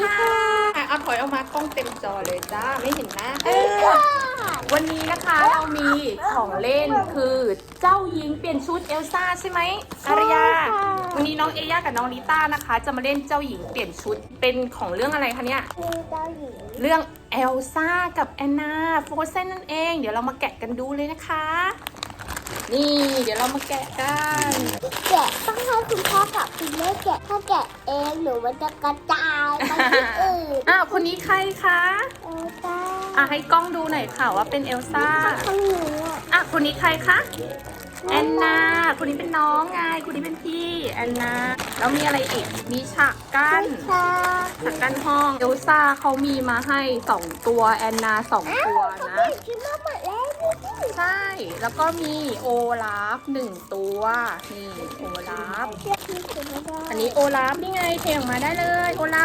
ค่ะเอาถอยออกมากล้องเต็มจอเลยจ้าไม่เห็นหน้าเออวันนี้นะคะเรามีของเล่นคือเจ้าหญิงเปลี่ยนชุดเอลซ่าใช่ไหมอารยา วันนี้น้องเอย่ากับน้องลิต้านะคะ จะมาเล่นเจ้าหญิงเปลี่ยนชุดเป็นของเรื่องอะไรคะเนี่ยคือเจ้าหญิงเรื่องเอลซ่ากับแอนนาโฟเซนนั่นเอง เดี๋ยวเรามาแกะกันดูเลยนะคะ นี่เดี๋ยวเรามาแกะกัน แกะต้องให้คุณพ่อกับคุณแม่แกะ ถ้าแกะเองหนูมันจะกระจายไปที่อื่นอ้าวคนนี้ใครคะเออจ้าอะให้กล้องดูหน่อยค่ะว่าเป็นเอลซ่าข้างหนูอะอะคนนี้ใครคะแอนนาคนนี้เป็นน้องไงคนนี้เป็นพี่แอนนาแล้วมีอะไรอีกมีฉากกั้นค่ะฉากกั้นห้องเอลซ่าเขามีมาให้สองตัวแอนนาสองตัวนะคิดว่าหมดแล้วนี่ ใช่ แล้วก็มีโอลาฟหนึ่งตัว นี่โอลาฟเชื่อพี่คือไม่ได้อันนี้โอลาฟนี่ไงเทออกมาได้เลยโอลาฟ